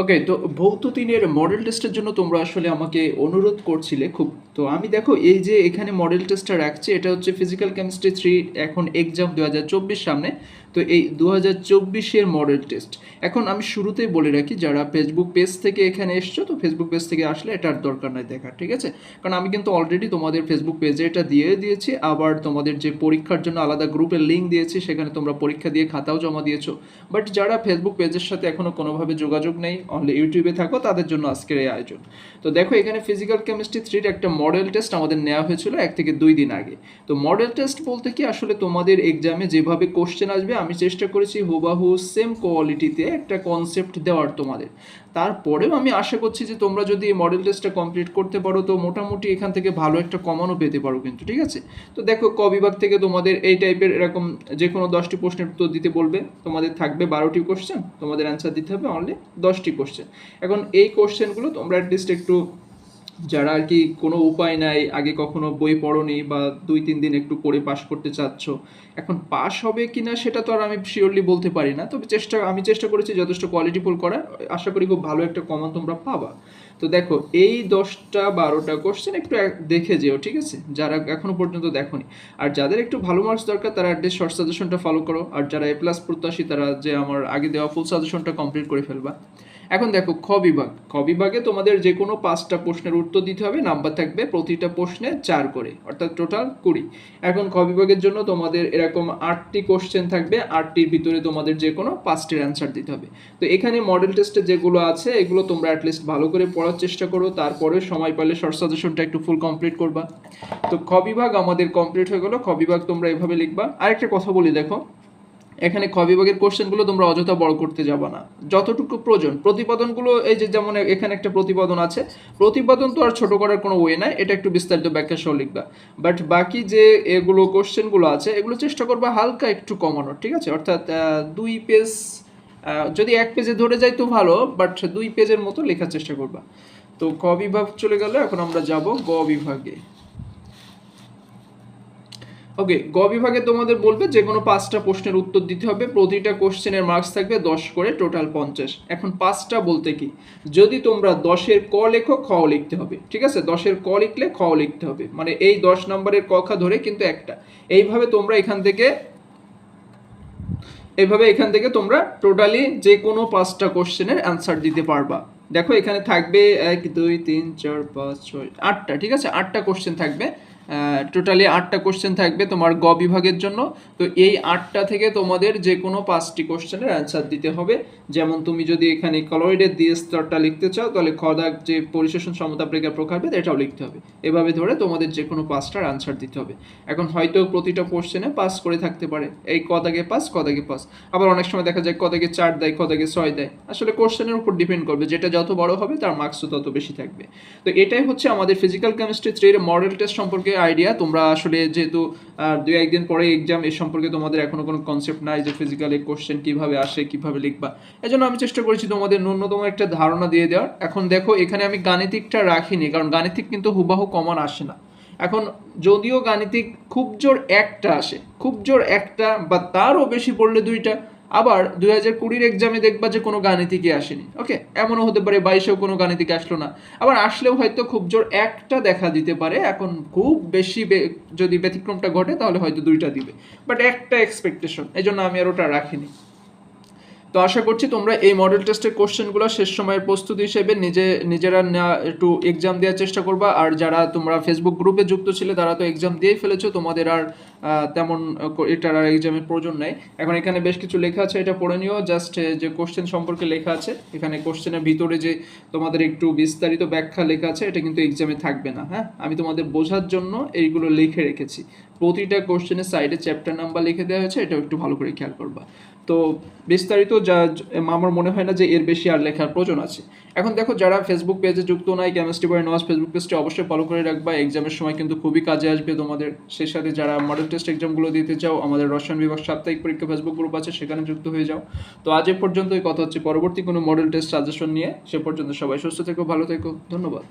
ওকে তো ভৌত তিনের মডেল টেস্টের জন্য তোমরা আসলে আমাকে অনুরোধ করছিলে খুব। তো আমি দেখো, এই যে এখানে মডেল টেস্টটা রাখছি, এটা হচ্ছে ফিজিক্যাল কেমিস্ট্রি থ্রি এখন এক্সাম দু হাজার চব্বিশ সামনে। তো এই দু হাজার চব্বিশের মডেল টেস্ট এখন আমি শুরুতেই বলে রাখি, যারা ফেসবুক পেজ থেকে এখানে এসছো, তো ফেসবুক পেজ থেকে আসলে এটার দরকার নাই দেখার ঠিক আছে? কারণ আমি কিন্তু অলরেডি তোমাদের ফেসবুক পেজে এটা দিয়ে দিয়েছি, আবার তোমাদের যে পরীক্ষার জন্য আলাদা গ্রুপের লিঙ্ক দিয়েছি, সেখানে তোমরা পরীক্ষা দিয়ে খাতাও জমা দিয়েছ। বাট যারা ফেসবুক পেজের সাথে এখনও কোনোভাবে যোগাযোগ নেই অনলি ইউটিউবে থাকো, তাদের জন্য আজকের এই আয়োজন। তো দেখো, এখানে ফিজিক্যাল কেমিস্ট্রি থ্রির একটা মডেল টেস্ট আমাদের নেওয়া হয়েছিল এক থেকে দুই দিন আগে। তো মডেল টেস্ট বলতে কি, আসলে তোমাদের এক্সামে যেভাবে কোশ্চেন আসবে, আমি চেষ্টা করেছি হুবাহু সেম কোয়ালিটিতে একটা কনসেপ্ট দেওয়ার তোমাদের। তারপরেও আমি আশা করছি যে তোমরা যদি এই মডেল টেস্টটা কমপ্লিট করতে পারো, তো মোটামুটি এখান থেকে ভালো একটা কমানো পেতে পারো কিন্তু, ঠিক আছে? তো দেখো, ক বিভাগ থেকে তোমাদের এই টাইপের এরকম যে কোনো দশটি প্রশ্নের উত্তর দিতে বলবে। তোমাদের থাকবে বারোটি কোশ্চেন তোমাদের অ্যান্সার দিতে হবে অনলি দশটি কোশ্চেন এখন এই কোশ্চেনগুলো তোমরা অ্যাটলিস্ট একটু যারা আর কি কোনো উপায় নাই, আগে কখনো বই পড়োনি বা দুই, তিন দিন একটু পড়ে পাশ করতে চাচ্ছ, এখন পাস হবে কি না সেটা তো আর আমি শিওরলি বলতে পারি না, তবে চেষ্টা, আমি চেষ্টা করেছি যথেষ্ট কোয়ালিটিফুল করার, আশা করি খুব ভালো একটা কমান তোমরা পাবা। তো দেখো, এই দশটা, বারোটা কোশ্চেন একটু দেখে যেও, ঠিক আছে? যারা এখনও পর্যন্ত দেখোনি। আর যাদের একটু ভালো মার্কস দরকার, তারা অ্যাটলিস্ট শর্ট সাজেশনটা ফলো করো, আর যারা এ প্লাস প্রত্যাশী, তারা যে আমার আগে দেওয়া ফুল সাজেশনটা কমপ্লিট করে ফেলবা। এখন দেখো, খ বিভাগ। খ বিভাগে তোমাদের যে কোনো পাঁচটা প্রশ্নের উত্তর দিতে হবে, নাম্বার থাকবে প্রতিটা প্রশ্নে চার করে, অর্থাৎ টোটাল কুড়ি। এখন খ বিভাগের জন্য তোমাদের এরকম আটটি কোশ্চেন থাকবে, আটটির ভিতরে তোমাদের যে কোনো পাঁচটির অ্যান্সার দিতে হবে। তো এখানে মডেল টেস্টে যেগুলো আছে, এগুলো তোমরা অ্যাটলিস্ট ভালো করে পড়ার চেষ্টা করো, তারপরে সময় পেলে শর্ট সাজেশনটা একটু ফুল কমপ্লিট করবা। তো খ বিভাগ আমাদের কমপ্লিট হয়ে গেলো, খ বিভাগ তোমরা এভাবে লিখবা। আরেকটা কথা বলি, দেখো এখানে খ বিভাগের কোশ্চেনগুলো তোমরা অযথা বড় করতে যাবে না। যতটুকু প্রয়োজন। প্রতিপাদনগুলো এই যে যেমন এখানে একটা প্রতিপাদন আছে, প্রতিপাদন তো আর ছোট করার কোনো ওয়ে নাই, এটা একটু বিস্তারিত ব্যাখ্যা সহ লিখবা। বাট বাকি যে এগুলো কোশ্চেনগুলো আছে, এগুলো চেষ্টা করবা হালকা একটু কমানোর, ঠিক আছে? অর্থাৎ দুই পেজ যদি এক পেজে ধরে যায় তো ভালো বাট দুই পেজের মতো লেখার চেষ্টা করবা। তো ক বিভাগ চলে গেল, এখন আমরা যাব গ বিভাগে। ওকে গ বিভাগে তোমাদের বলবে যে কোনো পাঁচটা প্রশ্নের উত্তর দিতে হবে, প্রতিটা কোশ্চেনের মার্কস থাকবে দশ করে টোটাল পঞ্চাশ। এখন পাঁচটা বলতে কি? যদি তোমরা দশের ক লেখো, খ লিখতে হবে, ঠিক আছে? দশের ক লিখলে খ লিখতে হবে। মানে এই দশ নম্বরের কখা ধরে কিন্তু একটা। এইভাবে তোমরা এখান থেকে এভাবে এখান থেকে তোমরা টোটালি যে কোনো পাঁচটা কোশ্চেনের অ্যান্সার দিতে পারবা। দেখো এখানে থাকবে এক, দুই, তিন, চার, পাঁচ, ছয়, আটটা, ঠিক আছে? আটটা কোশ্চেন থাকবে। টোটালি আটটা কোশ্চেন থাকবে তোমার গ বিভাগের জন্য। তো এই আটটা থেকে তোমাদের যে কোনো পাঁচটি কোশ্চেনের অ্যান্সার দিতে হবে। যেমন তুমি যদি এখানে কলয়েডের দিয়ে স্তরটা লিখতে চাও, তাহলে খদাক যে পরিশোষণ সমতা প্রকার প্রকারভেদ, এটাও লিখতে হবে। এভাবে ধরে তোমাদের যে কোনো পাঁচটার অ্যান্সার দিতে হবে। এখন হয়তো প্রতিটা কোশ্চেনে পাস করে থাকতে পারে। এই কদাগে পাস কদাগে পাস আবার অনেক সময় দেখা যায় কদাগে চার দেয় কদাগে ছয় দেয়। আসলে কোশ্চেনের উপর ডিপেন্ড করবে। যেটা যত বড় হবে, তার মার্কসও তত বেশি থাকবে। তো এটাই হচ্ছে আমাদের ফিজিক্যাল কেমিস্ট্রি থ্রির মডেল টেস্ট সম্পর্কে আইডিয়া তোমরা আসলে যেহেতু দুই একদিন পরে এক্সাম এ সম্পর্কে তোমাদের এখনও কোনো কনসেপ্ট নাই যে ফিজিক্যাল এই কোশ্চেন কীভাবে আসে, কীভাবে লিখবা। এজন্য আমি চেষ্টা করেছি তোমাদের ন্যূনতম একটা ধারণা দিয়ে দেওয়ার। এখন দেখো, এখানে আমি গাণিতিকটা রাখিনি, কারণ গাণিতিক কিন্তু হুবাহু কমন আসে না। এখন যদিও গাণিতিক খুব জোর একটা আসে, খুব জোর একটা বা তারও বেশি পড়লে দুইটা আবার দুই হাজার কুড়ির এক্সামে দেখবা যে কোনো গাণিতিকই আসেনি। ওকে এমনও হতে পারে বাইশেও কোনো গাণিতিক আসলো না। আবার আসলেও হয়তো খুব জোর একটা দেখা দিতে পারে, এখন খুব বেশি যদি ব্যতিক্রমটা ঘটে তাহলে হয়তো দুইটা দিবে। বাট একটা এক্সপেকটেশন এই জন্য আমি আর ওটা রাখিনি। তো আশা করছি তোমরা এই মডেল টেস্টের কোশ্চেনগুলো শেষ সময়ের প্রস্তুতি হিসেবে নিজে, নিজেরা একটু এক্সাম দেওয়ার চেষ্টা করবা। আর যারা তোমরা ফেসবুক গ্রুপে যুক্ত ছিলে তারা তো এক্সাম দিয়েই ফেলেছো, তোমাদের আর তেমন এটার আর এক্সামের প্রয়োজন নেই। এখন এখানে বেশ কিছু লেখা আছে, এটা পড়ে নিও। জাস্ট যে কোশ্চেন সম্পর্কে লেখা আছে, এখানে কোশ্চেনের ভিতরে যে তোমাদের একটু বিস্তারিত ব্যাখ্যা লেখা আছে, এটা কিন্তু এক্সামে থাকবে না হ্যাঁ? আমি তোমাদের বোঝার জন্য এইগুলো লিখে রেখেছি। প্রতিটা কোশ্চেনের সাইডে চ্যাপ্টার নাম্বার লিখে দেওয়া হয়েছে, এটাও একটু ভালো করে খেয়াল করবা। তো বিস্তারিত যা আমার মনে হয় না যে এর বেশি আর লেখার প্রয়োজন আছে। এখন দেখো, যারা ফেসবুক পেজে যুক্ত নাই কেমিস্ট্রি বয় নওয়াজ ফেসবুক পেজটি অবশ্যই ফলো করে রাখবা। এক্সামের সময় কিন্তু খুবই কাজে আসবে তোমাদের। সেই সাথে যারা মডেল টেস্ট এক্সামগুলো দিতে চাও, আমাদের রসায়ন বিভাগ সাপ্তাহিক পরীক্ষা ফেসবুক গ্রুপ আছে, সেখানে যুক্ত হয়ে যাও। তো আজ এ পর্যন্তই, কথা হচ্ছে পরবর্তী কোনো মডেল টেস্ট সাজেশন নিয়ে, সে পর্যন্ত সবাই সুস্থ থেকো, ভালো থেকো, ধন্যবাদ।